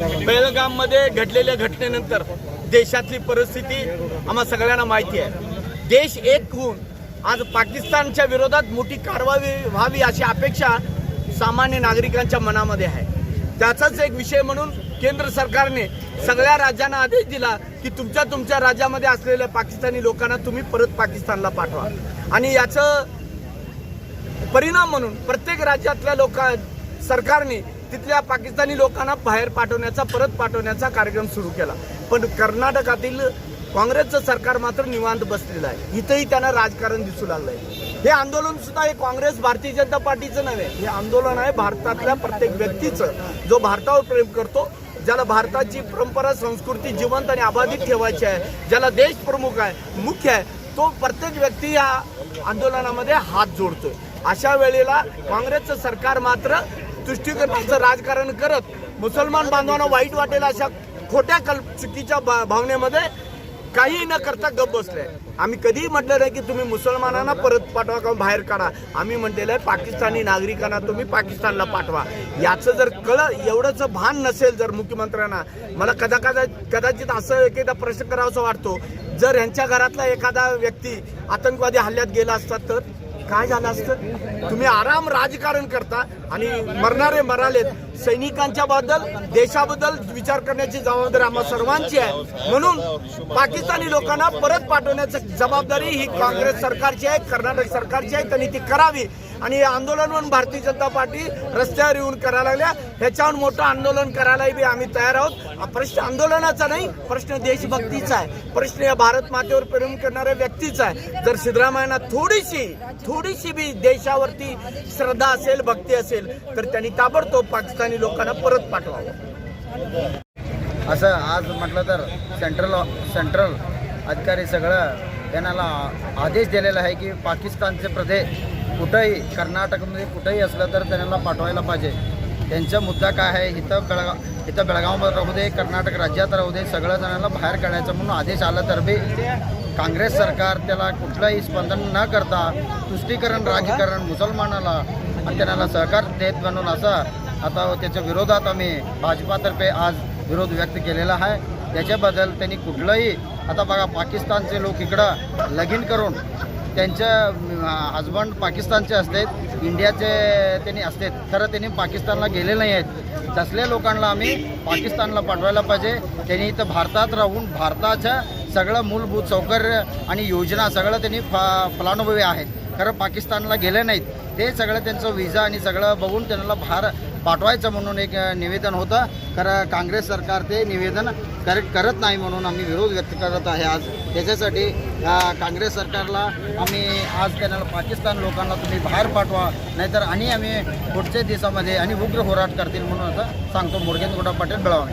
बेळगाममध्ये घडलेल्या घटनेनंतर देशातली परिस्थिती आम्हा सगळ्यांना माहिती आहे. देश एक होऊन आज पाकिस्तानच्या विरोधात मोठी कारवाई व्हावी अशी अपेक्षा सामान्य नागरिकांच्या मनामध्ये आहे. त्याचाच एक विषय म्हणून केंद्र सरकारने सगळ्या राज्यांना आदेश दिला की तुमच्या तुमच्या राज्यामध्ये असलेल्या पाकिस्तानी लोकांना तुम्ही परत पाकिस्तानला पाठवा. आणि याचं परिणाम म्हणून प्रत्येक राज्यातल्या लोकां सरकारने तिथल्या पाकिस्तानी लोकांना बाहेर पाठवण्याचा परत पाठवण्याचा कार्यक्रम सुरू केला. पण कर्नाटकातील काँग्रेसचं सरकार मात्र निवांत बसलेलं आहे. इथंही त्यांना राजकारण दिसू लागलंय. हे आंदोलन सुद्धा हे काँग्रेस भारतीय जनता पार्टीचं नव्हे हे आंदोलन आहे भारतातल्या प्रत्येक व्यक्तीचं जो भारतावर प्रेम करतो ज्याला भारताची परंपरा संस्कृती जिवंत आणि अबाधित ठेवायची आहे ज्याला देश प्रमुख आहे मुख्य आहे तो प्रत्येक व्यक्ती या आंदोलनामध्ये हात जोडतोय. अशा वेळेला काँग्रेसचं सरकार मात्र तुष्टीकरणाचं राजकारण करत मुसलमान बांधवांना वाईट वाटेल अशा खोट्या कल चुकीच्या भा- भावनेमध्ये काही न करता गप बसले. आम्ही कधीही म्हटलं नाही की तुम्ही मुसलमानांना परत पाठवा किंवा बाहेर काढा. आम्ही म्हटलेलं आहे पाकिस्तानी नागरिकांना तुम्ही पाकिस्तानला पाठवा. याचं जर कळ एवढंच भान नसेल जर मुख्यमंत्र्यांना मला कदा कदा कदाचित असं एखादा प्रश्न करावासा वाटतो. जर यांच्या घरातला एखादा व्यक्ती आतंकवादी हल्ल्यात गेला असता तर? काय झालं असतं? तुम्ही आराम राजकारण करता आणि मरणारे मरालेत. सैनिकांच्या बद्दल देशाबद्दल विचार करण्याची जबाबदारी आम्हा सर्वांची आहे. म्हणून पाकिस्तानी लोकांना परत पाठवण्याची जबाबदारी ही काँग्रेस सरकारची आहे कर्नाटक सरकारची आहे. त्यांनी ती करावी. आणि हे आंदोलन म्हणून भारतीय जनता पार्टी रस्त्यावर येऊन करायला लागल्या. ह्याच्यावर मोठं आंदोलन करायलाही बी आम्ही तयार आहोत. हा प्रश्न आंदोलनाचा नाही प्रश्न देशभक्तीचा आहे. प्रश्न या भारत मातेवर प्रेम करणाऱ्या व्यक्तीचा आहे. जर सिद्धरामय्यांना थोडीशी थोडीशी बी देशावरती श्रद्धा असेल भक्ती असेल तर त्यांनी ताबडतोब पाकिस्तानी लोकांना परत पाठवावं. असं आज म्हटलं तर सेंट्रल सेंट्रल अधिकारी सगळं त्यांना आदेश दिलेला आहे की पाकिस्तानचे प्रदेश कुठंही कर्नाटकमध्ये कुठंही असलं तर त्यांना पाठवायला पाहिजे. त्यांचा मुद्दा काय आहे? इथं बेळगाव इथं बेळगावमध्ये राहू दे कर्नाटक राज्यात राहू दे सगळं जणांना बाहेर काढायचं म्हणून आदेश आला तर बी काँग्रेस सरकार त्याला कुठलंही स्पंदन न करता तुष्टीकरण राजकारण मुसलमानाला आणि त्यांना सहकार देत म्हणून असं आता त्याच्या विरोधात आम्ही भाजपातर्फे आज विरोध व्यक्त केलेला आहे. त्याच्याबद्दल त्यांनी कुठलंही आता बघा पाकिस्तानचे लोक इकडं लगीन करून त्यांच्या हजबंड पाकिस्तानचे असतात. इंडियाचे त्यांनी असतात. खरं त्यांनी पाकिस्तानला गेले नाही आहेत. तसल्या लोकांना आम्ही पाकिस्तानला पाठवायला पाहिजे. त्यांनी इथं भारतात राहून भारताच्या सगळं मूलभूत सौकर्य आणि योजना सगळं त्यांनी फ फलानुभवी आहेत. खरं पाकिस्तानला गेले नाहीत. ते सगळं त्यांचं विजा आणि सगळं बघून त्यांना भार पाठवायचं म्हणून एक निवेदन होतं. खरं काँग्रेस सरकार ते निवेदन कर करत नाही म्हणून आम्ही विरोध व्यक्त करत आहे आज. त्याच्यासाठी काँग्रेस सरकारला आम्ही आज त्यांना पाकिस्तान लोकांना तुम्ही बाहेर पाठवा नाहीतर आणि आम्ही पुढच्या दिवसामध्ये आणि उग्र होराट करतील म्हणून असं सांगतो. मोडगेंद्र पाटील बेळगाव.